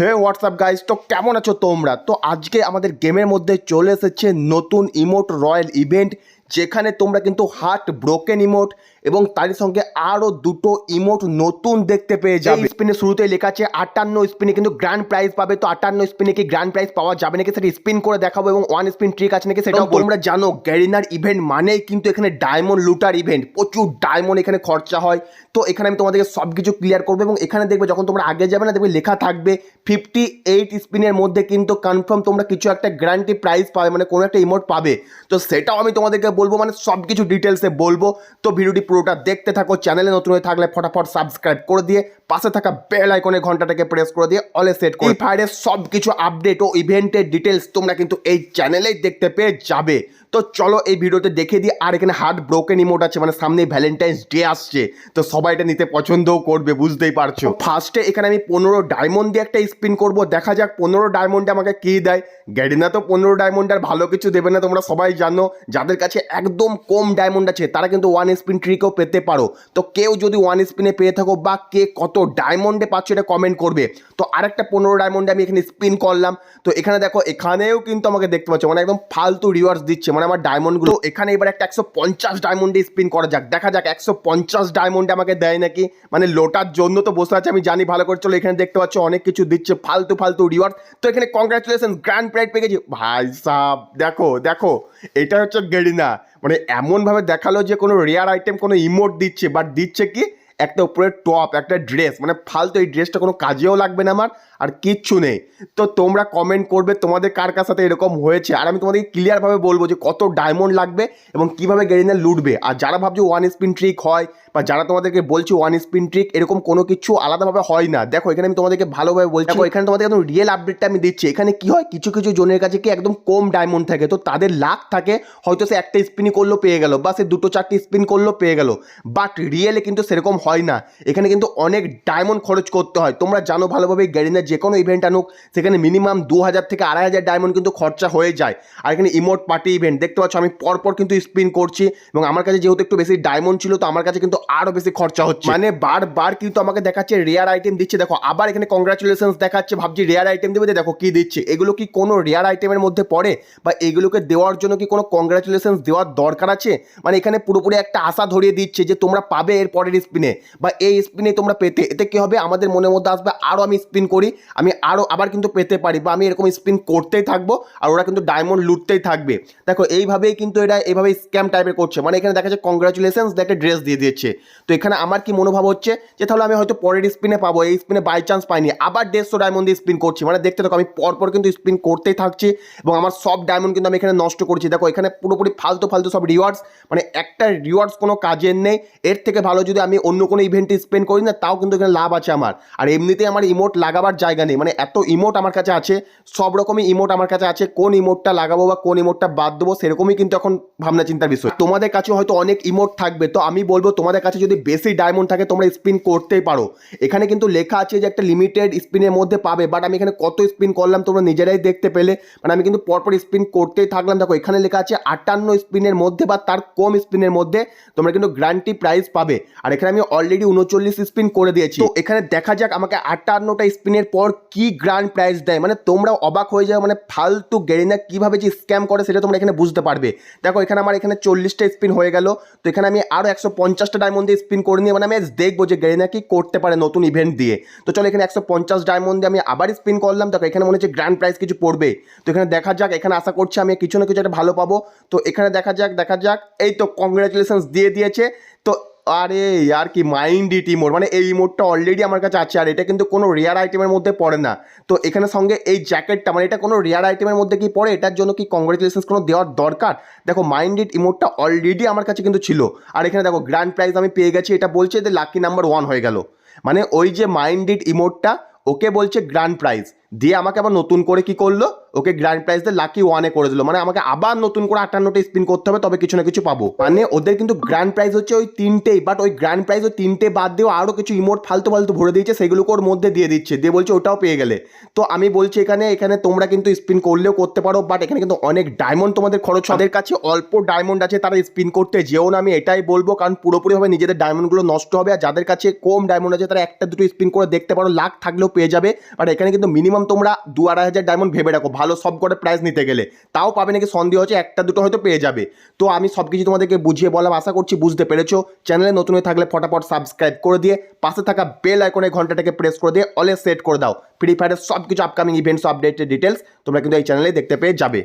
হে WhatsApp guys তো কেমন আছো তোমরা? তো আজকে আমাদের গেমের মধ্যে চলে এসেছে নতুন ইমোট রয়্যাল ইভেন্ট যেখানে তোমরা কিন্তু হার্ট ব্রোকেন ইমোট এবং তার সঙ্গে আরও দুটো ইমোট নতুন দেখতে পেয়ে যাবে। স্পিনে শুরুতে লেখা আছে আটান্ন স্পিনে কিন্তু গ্র্যান্ড প্রাইজ পাবে। তো আটান্ন স্পিনে কি গ্র্যান্ড প্রাইজ পাওয়া যাবে নাকি সেটা স্পিন করে দেখাবো এবং ওয়ান স্পিন ট্রিক আছে নাকি সেটাও তোমরা জানো গ্যারিনার ইভেন্ট মানেই কিন্তু এখানে ডায়মন্ড লুটার ইভেন্ট প্রচুর ডায়মন্ড এখানে খরচা হয়। তো এখানে আমি তোমাদেরকে সব কিছু ক্লিয়ার করব এবং এখানে দেখবে যখন তোমরা আগে যাবে না দেখবে লেখা থাকবে ফিফটি এইট স্পিনের মধ্যে কিন্তু কনফার্ম তোমরা কিছু একটা গ্যারান্টি প্রাইজ পাবে মানে কোনো একটা ইমোট পাবে। তো সেটাও আমি তোমাদেরকে বলব মানে সব কিছু ডিটেলসে বলব। তো ভিডিওটি পুরোটা দেখতে থাকো চ্যানেলে নতুন হয়ে থাকলে ফটাফট সাবস্ক্রাইব করে দিয়ে পাশে থাকা বেল আইকনের ঘন্টাটাকে প্রেস করে দিয়ে অলে সেট করে। ফায়ারের সব কিছু আপডেট ও ইভেন্টের ডিটেলস তোমরা কিন্তু এই চ্যানেলেই দেখতে পেয়ে যাবে। তো চলো এই ভিডিওতে দেখে দিই, আর এখানে হার্ট ব্রোকেন ইমোট আছে মানে সামনে ভ্যালেন্টাইন্স ডে আসছে। তো সবাই এটা নিতে পছন্দও করবে, বুঝতেই পারছ। ফার্স্টে এখানে আমি পনেরো ডায়মন্ড দিয়ে একটা স্পিন করব। দেখা যাক পনেরো ডায়মন্ডে আমাকে কী দেয়। গ্যাডিনা তো পনেরো ডায়মন্ড আর ভালো কিছু দেবে না, তোমরা সবাই জানো। যাদের কাছে একদম কম ডায়মন্ড আছে, তারা কিন্তু ওয়ান স্পিন ট্রিকেও পেতে পারো। তো কেউ যদি ওয়ান স্পিনে পেয়ে থাকো বা কে কত ডায়মন্ডে পাচ্ছ এটা কমেন্ট করবে। তো আরেকটা পনেরো ডায়মন্ডে আমি এখানে স্পিন করলাম। তো এখানে দেখো, এখানেও কিন্তু আমাকে দেখতে পাচ্ছ মানে একদম ফালতু রিওয়ার্ডস দিচ্ছে মানে আমার ডায়মন্ডগুলো এখানে এবার একটা একশো পঞ্চাশ ডায়মন্ডে স্পিন করা যাক। দেখা যাক, একশো পঞ্চাশ ডায়মন্ডে আমাকে দেয় নাকি? মানে লোটার জন্য তো বসে আছে, আমি জানি ভালো করে চলো, এখানে দেখতে পাচ্ছ অনেক কিছু দিচ্ছে, ফালতু ফালতু রিওয়ার্ড তো এখানে কংগ্রাচুলেশন গ্র্যান্ড প্রাইড পেয়ে গেছি। ভাই সাহ দেখো দেখো, এটা হচ্ছে গেরিনা। মানে এমনভাবে দেখাল যে কোনো রেয়ার আইটেম কোনো ইমোট দিচ্ছে বাট দিচ্ছে কি একটা উপরে টপ একটা ড্রেস মানে ফালতু এই ড্রেসটা কোনো কাজেও লাগবে না আমার। আর কিচ্ছু নেই। তো তোমরা কমেন্ট করবে তোমাদের কার কার সাথে এরকম হয়েছে। আর আমি তোমাদেরকে ক্লিয়ারভাবে বলব যে কত ডায়মন্ড লাগবে এবং কীভাবে গেরিনা লুটবে। আর যারা ভাবছে ওয়ান স্পিন ট্রিক হয় বা যারা তোমাদেরকে বলছে ওয়ান স্পিন ট্রিক এরকম কোনো কিছু আলাদাভাবে হয় না। দেখো, এখানে আমি তোমাদেরকে ভালোভাবে বলছি। দেখো, এখানে তোমাদের একদম রিয়েল আপডেটটা আমি দিচ্ছি। এখানে কি হয়? কিছু কিছু জনের কাছে কি একদম কম ডায়মন্ড থাকে। তো তাদের লাখ থাকে, হয়তো সে একটা স্পিনই করল পেয়ে গেল বা সে দুটো, চারটে স্পিন করল পেয়ে গেল। বাট রিয়েলে কিন্তু সেরকম হয় না। এখানে কিন্তু অনেক ডায়মন্ড খরচ করতে হয়। তোমরা জানো ভালোভাবে গ্যারিনার যে কোনো ইভেন্ট আনুক, সেখানে মিনিমাম দু হাজার থেকে আড়াই হাজার ডায়মন্ড কিন্তু খরচা হয়ে যায়। আর এখানে ইমোট পার্টি ইভেন্ট দেখতে পাচ্ছ আমি পরপর কিন্তু স্পিন করছি এবং আমার কাছে যেহেতু একটু বেশি ডায়মন্ড ছিল, তো আমার কাছে কিন্তু আরও বেশি খরচা হচ্ছে। মানে বারবার কিন্তু আমাকে দেখাচ্ছে রেয়ার আইটেম দিচ্ছে। দেখো, আবার এখানে কংগ্রাচুলেশনস দেখাচ্ছে, ভাবছি রেয়ার আইটেম দেবে, দেখো কি দিচ্ছে। এগুলো কি কোনো রেয়ার আইটেমের মধ্যে পড়ে? বা এগুলোকে দেওয়ার জন্য কি কোনো কংগ্রাচুলেশনস দেওয়ার দরকার আছে? মানে এখানে পুরোপুরি একটা আশা ধরিয়ে দিচ্ছে যে তোমরা পাবে এর পরের স্পিনে বা এই স্পিনে তোমরা পেতে। এতে কি হবে? আমাদের মনের মধ্যে আসবে আরও আমি স্পিন করি। আমি আরও আবার কিন্তু পেতে পারি বা আমি এরকম স্পিন করতেই থাকব আর ওরা কিন্তু ডায়মন্ড লুটতেই থাকবে। দেখো, এইভাবেই কিন্তু এটা এইভাবে স্ক্যাম টাইপের করছে। মানে এখানে দেখা যাচ্ছে কংগ্রাচুলেশনস একটা ড্রেস দিয়ে দিচ্ছে তো এখানে আমার কি মনোভাব হচ্ছে যে তাহলে আমি হয়তো পরের স্পিনে পাবো, এই স্পিনে বাই চান্স পাইনি। আবার দেড়শো ডায়মন্ড দিয়ে স্পিন করছি। মানে দেখতে থাকো, আমি পরপর কিন্তু স্পিন করতেই থাকছি এবং আমার সব ডায়মন্ড কিন্তু আমি এখানে নষ্ট করছি। দেখো, এখানে পুরোপুরি ফালতু ফালতু সব রিওয়ার্ডস মানে একটা রিওয়ার্ডস কোনো কাজের নেই। এর থেকে ভালো যদি আমি অন্য কোনো ইভেন্টে স্পেন্ড করি না, তাও কিন্তু এখানে লাভ আছে আমার। আর এমনিতেই আমার ইমোট লাগাবার জায়গা নেই। মানে এত ইমোট আমার কাছে আছে, সব রকমই ইমোট আমার কাছে আছে, কোন ইমোটটা লাগাবো বা কোন ইমোটটা বাদ দেবো, সেরকমই কিন্তু এখন ভাবনা চিন্তার বিষয়। তোমাদের কাছে হয়তো অনেক ইমোট থাকবে, তো আমি বলব তোমাদের কাছে যদি বেশি ডায়মন্ড থাকে, তোমরা স্পিন করতেই পারো। এখানে কিন্তু লেখা আছে যে একটা লিমিটেড স্পিনের মধ্যে পাবে বাট আমি এখানে কত স্পিন করলাম, তোমরা নিজেরাই দেখতে পেলে। মানে আমি কিন্তু পরপর স্পিন করতেই থাকলাম। দেখো, এখানে লেখা আছে আটান্ন স্পিনের মধ্যে বা তার কম স্পিনের মধ্যে তোমরা কিন্তু গ্যারান্টি প্রাইস পাবে। আর এখানে আমি অলরেডি উনচল্লিশ স্পিন করে দিয়েছি। তো এখানে দেখা যাক আমাকে আটান্নটা স্পিনের পর কি গ্র্যান্ড প্রাইজ দেয়? মানে তোমরা অবাক হয়ে যাবে মানে ফালতু গেরিনা কীভাবে যে স্ক্যাম করে সেটা তোমরা এখানে বুঝতে পারবে। দেখো, এখানে আমার এখানে চল্লিশটা স্পিন হয়ে গেল। তো এখানে আমি আরও একশো পঞ্চাশটা ডায়মন্ড দিয়ে স্পিন করে নিয়ে মানে আমি দেখব যে গেরিনা কি করতে পারে নতুন ইভেন্ট দিয়ে। তো চলো, এখানে একশো পঞ্চাশ ডায়মন্ড দিয়ে আমি আবার স্পিন করলাম। দেখো, এখানে মনে হচ্ছে গ্র্যান্ড প্রাইজ কিছু পড়বে। তো এখানে দেখা যাক, এখানে আশা করছি আমি কিছু না কিছু একটা ভালো পাবো। তো এখানে দেখা যাক দেখা যাক। এই তো কংগ্রাচুলেশনস দিয়ে দিয়েছে। তো আরে আর কি মাইন্ড ইট ইমোট মানে এই ইমোটটা অলরেডি আমার কাছে আছে, আর এটা কিন্তু কোনো রেয়ার আইটেমের মধ্যে পড়ে না। তো এখানে সঙ্গে এই জ্যাকেটটা মানে এটা কোনো রেয়ার আইটেমের মধ্যে কি পড়ে? এটার জন্য কি কংগ্রেচুলেশনস কোনো দেওয়ার দরকার? দেখো মাইন্ড ইট ইমোটটা অলরেডি আমার কাছে কিন্তু ছিল। আর এখানে দেখো গ্র্যান্ড প্রাইজ আমি পেয়ে গেছি, এটা বলছে যে লাকি নাম্বার ওয়ান হয়ে গেল। মানে ওই যে মাইন্ড ইট ইমোটটা ওকে বলছে গ্র্যান্ড প্রাইজ দিয়ে আমাকে আবার নতুন করে কি করল? ওকে গ্র্যান্ড প্রাইজ দিয়ে লাকি ওয়ানে করে দিল মানে আমাকে আবার নতুন করে আটান্নটা স্পিন করতে হবে, তবে কিছু না কিছু পাবো। মানে ওদের কিন্তু গ্র্যান্ড প্রাইজ হচ্ছে ওই তিনটেই বাট ওই গ্র্যান্ড প্রাইজ ওই তিনটে বাদ দিয়েও আরও কিছু ইমোট ফালতু ফালতু ভরে দিয়েছে, সেগুলোকে ওর মধ্যে দিয়ে দিচ্ছে। দিয়ে বলছে ওটাও পেয়ে গেলে। তো আমি বলছি এখানে এখানে তোমরা কিন্তু স্পিন করলেও করতে পারো বাট এখানে কিন্তু অনেক ডায়মন্ড তোমাদের খরচ। তাদের কাছে অল্প ডায়মন্ড আছে, তারা স্পিন করতে যেও না, আমি এটাই বলব, কারণ পুরোপুরিভাবে নিজেদের ডায়মন্ডগুলো নষ্ট হবে, আর যাদের কাছে কম ডায়মন্ড আছে, তারা একটা দুটো স্পিন করে দেখতে পারো লাখ থাকলেও পেয়ে যাবে। বাট এখানে কিন্তু মিনিমাম তোমরা দু আড়াই হাজার ডায়মন্ড ভেবে রাখো ভালো সব করে প্রাইস নিতে গেলে। তাও পাবে নাকি সন্দেহ হচ্ছে, একটা দুটো হয়তো পেয়ে যাবে। তো আমি সব কিছু তোমাদেরকে বুঝিয়ে বললাম আশা করছি, বুঝতে পেরেছ। চ্যানেলে নতুন হয়ে থাকলে ফটাফট সাবস্ক্রাইব করে দিয়ে, পাশে থাকা বেল আইকনে ঘন্টাটাকে প্রেস করে দিয়ে অলে সেট করে দাও। ফ্রি ফায়ারের সব কিছু আপকামিং ইভেন্টস আপডেটের ডিটেলস তোমরা কিন্তু এই চ্যানেলে দেখতে পেয়ে যাবে।